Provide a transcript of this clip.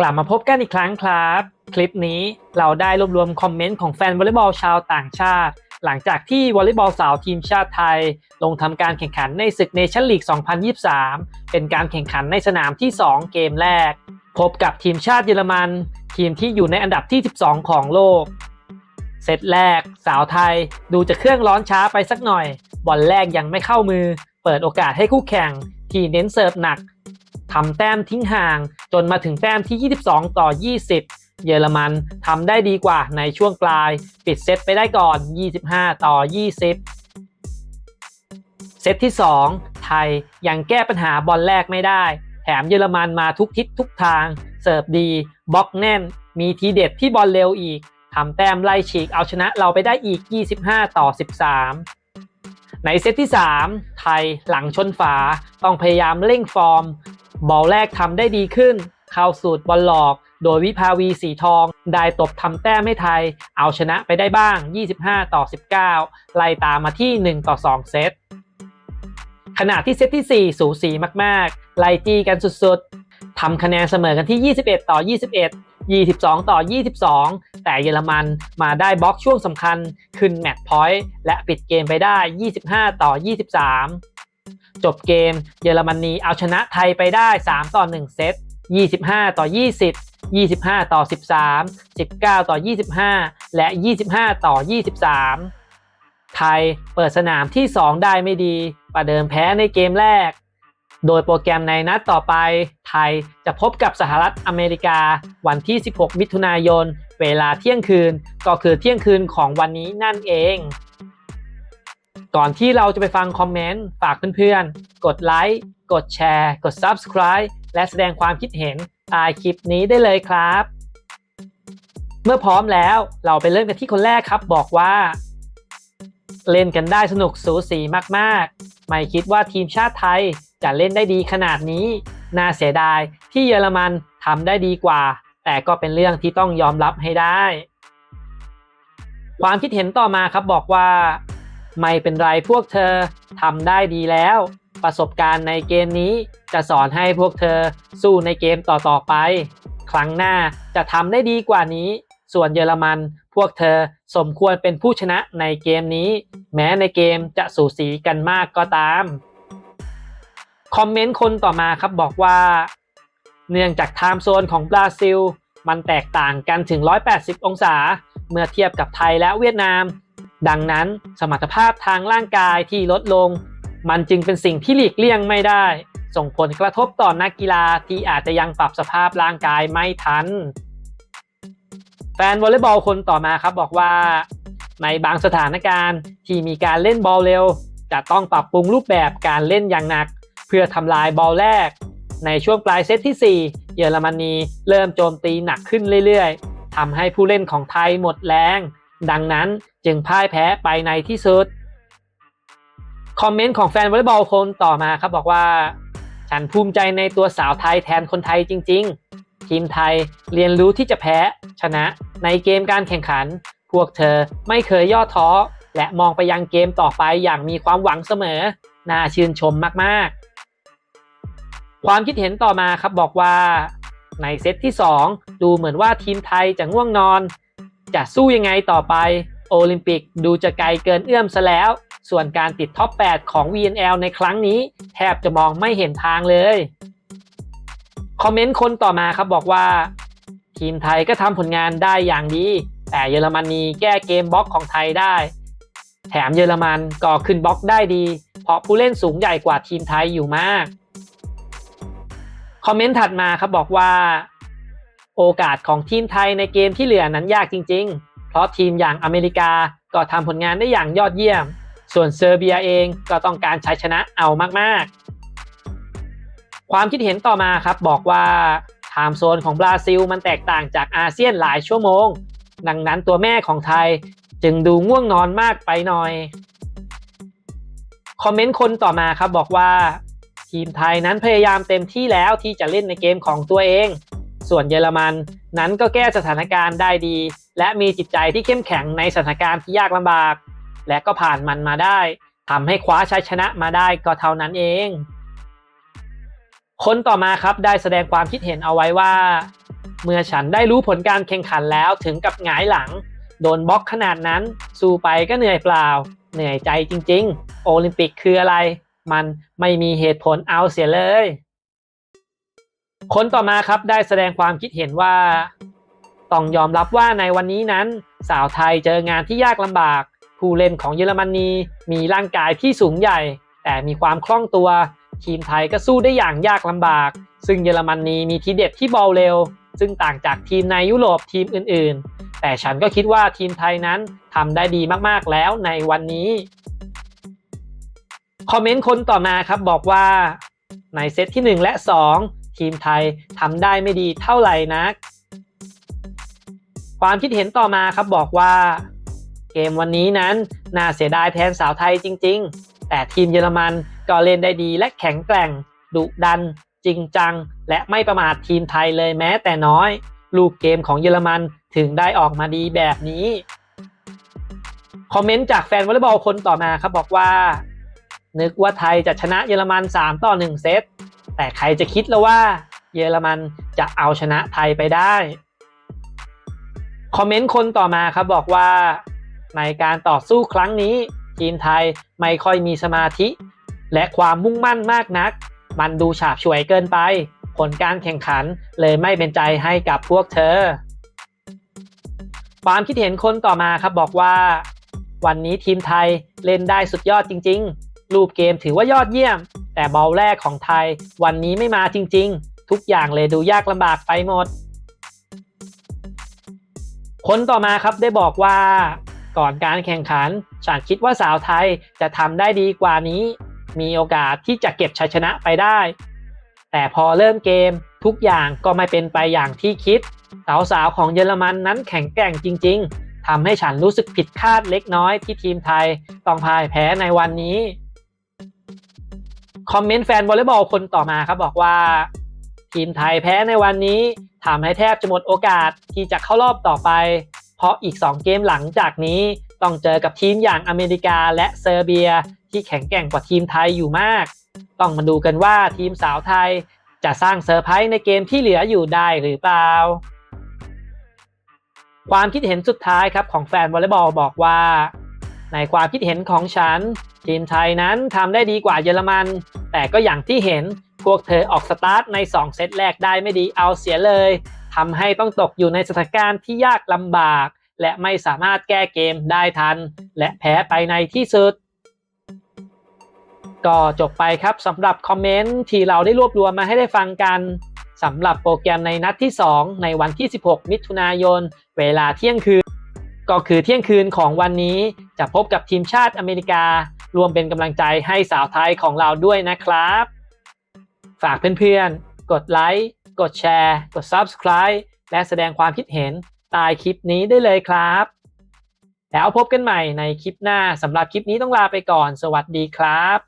กลับมาพบกันอีกครั้งครับ คลิปนี้เราได้รวบรวมคอมเมนต์ของแฟนวอลเลย์บอลชาวต่างชาติ หลังจากที่วอลเลย์บอลสาวทีมชาติไทย ลงทำการแข่งขันในศึกเนชั่นลีก 2023 เป็นการแข่งขันในสนามที่ 2 เกมแรก พบกับทีมชาติเยอรมัน ทีมที่อยู่ในอันดับที่ 12 ของโลก เซตแรก สาวไทยดูจะเครื่องร้อนช้าไปสักหน่อยบอลแรกยังไม่เข้ามือ เปิดโอกาสให้คู่แข่งที่เน้นเสิร์ฟหนัก ทำแต้มทิ้งห่าง จนมาถึงแต้มที่ 22 ต่อ 20 เยอรมันทำได้ดีกว่าในช่วงปลาย ปิดเซตไปได้ก่อน 25 ต่อ 20 เซตที่ 2 ไทยยังแก้ปัญหาบอลแรกไม่ได้ แถมเยอรมันมาทุกทิศทุกทาง เสิร์ฟดีบล็อกแน่น มีทีเด็ดที่บอลเร็วอีกทำแต้มไล่ฉีกเอาชนะเราไปได้อีก 25 ต่อ 13ในเซตที่ 3 ไทยหลังชนฝาต้องพยายามเร่งฟอร์ม บอลแรกทำได้ดีขึ้น เข้าสูตรบอลหลอก โดยวิภาวีสีทอง ได้ตบทำแต้มให้ไทย เอาชนะไปได้บ้าง 25 ต่อ 19 ไล่ตามมาที่ 1 ต่อ 2 เซต ขณะที่เซตที่ 4 สูสีมากๆ ไล่จีกันสุดๆ ทำคะแนนเสมอกันที่ 21 ต่อ 21 22 ต่อ 22 แต่เยอรมันมาได้บล็อกช่วงสำคัญ ขึ้นแมตช์พอยต์และปิดเกมไปได้ 25 ต่อ 23 จบเกมเยอรมนีเอาชนะไทยไปได้ 3 ต่อ 1 เซต 25 ต่อ 20 25 ต่อ 13 19 ต่อ 25 และ 25 ต่อ 23 ไทยเปิดสนามที่ 2 ได้ไม่ดี ประเดิมแพ้ในเกมแรก โดยโปรแกรมในนัดต่อไป ไทยจะพบกับสหรัฐอเมริกาวันที่ 16 มิถุนายน เวลาเที่ยงคืน ก็คือเที่ยงคืนของวันนี้นั่นเอง ก่อนที่เราจะไปฟังคอมเมนต์ ฝากเพื่อนๆ กดไลค์ กดแชร์ กด Subscribe และแสดงความคิดเห็นใต้คลิปนี้ได้เลยครับ เมื่อพร้อมแล้วเราไปเริ่มกันที่คนแรกครับบอกว่า เล่นกันได้สนุกสูสีมากๆ ไม่คิดว่าทีมชาติไทยจะเล่นได้ดีขนาดนี้ น่าเสียดายที่เยอรมันทำได้ดีกว่า แต่ก็เป็นเรื่องที่ต้องยอมรับให้ได้ ความคิดเห็นต่อมาครับบอกว่า ไม่เป็นไรพวกเธอทำได้ดีแล้ว ประสบการณ์ในเกมนี้จะสอนให้พวกเธอสู้ในเกมต่อๆไป ครั้งหน้าจะทำได้ดีกว่านี้ ส่วนเยอรมัน พวกเธอสมควรเป็นผู้ชนะในเกมนี้ แม้ในเกมจะสูสีกันมากก็ตาม คอมเมนต์คนต่อมาครับบอกว่า เนื่องจากไทม์โซนของบราซิล มันแตกต่างกันถึง 180 องศา เมื่อเทียบกับไทยและเวียดนาม ดังนั้นสมรรถภาพทางร่างกายที่ลดลง มันจึงเป็นสิ่งที่หลีกเลี่ยงไม่ได้ ส่งผลกระทบต่อนักกีฬาที่อาจจะยังปรับสภาพร่างกายไม่ทัน แฟนวอลเลย์บอลคนต่อมาครับบอกว่า ในบางสถานการณ์ที่มีการเล่นบอลเร็ว จะต้องปรับปรุงรูปแบบการเล่นอย่างหนัก เพื่อทำลายบอลแรก ในช่วงปลายเซตที่ 4 เยอรมนีเริ่มโจมตีหนักขึ้นเรื่อยๆทำให้ผู้เล่นของไทยหมดแรง ดังนั้น จึงพ่ายแพ้ไปในที่สุด คอมเมนต์ของแฟนวอลเลย์บอลคนต่อมาครับบอกว่า ฉันภูมิใจในตัวสาวไทยแทนคนไทยจริง ๆ ทีมไทยเรียนรู้ที่จะแพ้ ชนะในเกมการแข่งขัน พวกเธอไม่เคยย่อท้อ และมองไปยังเกมต่อไปอย่างมีความหวังเสมอ น่าชื่นชมมากๆ ความคิดเห็นต่อมาครับบอกว่าในเซตที่ 2 ดูเหมือนว่าทีมไทยจะง่วงนอน จะสู้ยังไงต่อไป โอลิมปิกดูจะไกลเกินเอื้อมซะแล้ว ส่วนการติดท็อป 8 ของ VNL ในครั้งนี้ แทบจะมองไม่เห็นทางเลย คอมเมนต์คนต่อมาครับบอกว่า ทีมไทยก็ทำผลงานได้อย่างดี แต่เยอรมนีแก้เกมบล็อกของไทยได้ แถมเยอรมันก็ขึ้นบล็อกได้ดี เพราะผู้เล่นสูงใหญ่กว่าทีมไทยอยู่มากคอมเมนต์ถัดมาครับบอกว่า โอกาสของทีมไทยในเกมที่เหลือนั้นยากจริง ๆ ราะทีมอย่างอเมริกาก็ทำผลงานได้อย่างยอดเยี่ยม ส่วนเซอร์เบียเองก็ต้องการใช้ชนะเอามากๆ ความคิดเห็นต่อมาครับบอกว่าไทม์โซนของบราซิลมันแตกต่างจากอาเซียนหลายชั่วโมง ดังนั้นตัวแม่ของไทยจึงดูง่วงนอนมากไปหน่อย คอมเมนต์คนต่อมาครับบอกว่า ทีมไทยนั้นพยายามเต็มที่แล้วที่จะเล่นในเกมของตัวเอง ส่วนเยอรมันนั้นก็แก้สถานการณ์ได้ดี และมีจิตใจที่เข้มแข็งในสถานการณ์ที่ยากลำบาก และก็ผ่านมันมาได้ทำให้คว้าชัยชนะมาได้ก็เท่านั้นเอง คนต่อมาครับได้แสดงความคิดเห็นเอาไว้ว่า เมื่อฉันได้รู้ผลการแข่งขันแล้วถึงกับหงายหลัง โดนบล็อกขนาดนั้น สู้ไปก็เหนื่อยเปล่า เหนื่อยใจจริง ๆ โอลิมปิกคืออะไร มันไม่มีเหตุผลเอาเสียเลย คนต่อมาครับได้แสดงความคิดเห็นว่า ต้องยอมรับว่าในวันนี้นั้น สาวไทยเจองานที่ยากลำบาก ผู้เล่นของเยอรมนีมีร่างกายที่สูงใหญ่ แต่มีความคล่องตัว ทีมไทยก็สู้ได้อย่างยากลำบาก ซึ่งเยอรมนีมีทีเด็ดที่บอลเร็ว ซึ่งต่างจากทีมในยุโรปทีมอื่น ๆ แต่ฉันก็คิดว่าทีมไทยนั้นทำได้ดีมากๆแล้วในวันนี้คอมเมนต์คนต่อมาครับบอกว่าในเซตที่ 1 และ 2 ทีมไทยทำได้ไม่ดีเท่าไหร่นัก ความคิดเห็นต่อมาครับบอกว่า เกมวันนี้นั้นน่าเสียดายแทนสาวไทยจริง ๆ แต่ทีมเยอรมันก็เล่นได้ดีและแข็งแกร่ง ดุดัน จริงจัง และไม่ประมาททีมไทยเลยแม้แต่น้อย ลูกเกมของเยอรมันถึงได้ออกมาดีแบบนี้ คอมเมนต์จากแฟนวอลเลย์บอลคนต่อมาครับบอกว่า นึกว่าไทยจะชนะเยอรมัน 3 ต่อ 1 เซตแต่ใครจะคิดแล้วว่า เยอรมันจะเอาชนะไทยไปได้ คอมเมนต์คนต่อมาครับบอกว่าในการต่อสู้ครั้งนี้ ทีมไทยไม่ค่อยมีสมาธิ และความมุ่งมั่นมากนัก มันดูฉาบฉวยเกินไป ผลการแข่งขันเลยไม่เป็นใจให้กับพวกเธอ ความคิดเห็นคนต่อมาครับบอกว่า วันนี้ทีมไทยเล่นได้สุดยอดจริง ๆ รูปเกมถือว่ายอดเยี่ยม แต่บอลแรกของไทย วันนี้ไม่มาจริง ๆ ทุกอย่างเลยดูยากลำบากไปหมด คนต่อมาครับได้บอกว่าก่อนการแข่งขัน ฉันคิดว่าสาวไทยจะทำได้ดีกว่านี้ มีโอกาสที่จะเก็บชัยชนะไปได้ แต่พอเริ่มเกมทุกอย่างก็ไม่เป็นไปอย่างที่คิด สาวๆของเยอรมันนั้นแข็งแกร่งจริง ๆทำให้ฉันรู้สึกผิดคาดเล็กน้อยที่ทีมไทยต้องพ่ายแพ้ในวันนี้ คอมเมนต์แฟนวอลเลย์บอลคนต่อมาครับบอกว่า ทีมไทยแพ้ในวันนี้ ทำให้แทบจะหมดโอกาสที่จะเข้ารอบต่อไป เพราะอีก 2 เกมหลังจากนี้ต้องเจอกับทีมอย่างอเมริกาและเซอร์เบีย ที่แข็งแกร่งกว่าทีมไทยอยู่มาก ต้องมาดูกันว่าทีมสาวไทยจะสร้างเซอร์ไพรส์ในเกมที่เหลืออยู่ได้หรือเปล่า ความคิดเห็นสุดท้ายครับของแฟนวอลเลย์บอลบอกว่า ในความคิดเห็นของฉัน ทีมไทยนั้นทำได้ดีกว่าเยอรมัน แต่ก็อย่างที่เห็น วกเธอออกสตาร์ทใน 2 เซตแรกได้ไม่ดีเอาเสียเลยทำให้ต้องตกอยู่ในสถานการณ์ที่ยากลำบาก และไม่สามารถแก้เกมได้ทัน และแพ้ไปในที่สุด ก็จบไปครับสำหรับคอมเมนต์ที่เราได้รวบรวมมาให้ได้ฟังกันสำหรับโปรแกรมในนัดที่ 2 ในวันที่ 16 มิถุนายน เวลาเที่ยงคืน ก็คือเที่ยงคืนของวันนี้จะพบกับทีมชาติอเมริกา รวมเป็นกำลังใจให้สาวไทยของเราด้วยนะครับ ฝากเพื่อนๆ กดไลค์ กดแชร์ กด Subscribe และแสดงความคิดเห็นใต้คลิปนี้ได้เลยครับ แล้วพบกันใหม่ในคลิปหน้าสำหรับคลิปนี้ต้องลาไปก่อน สวัสดีครับ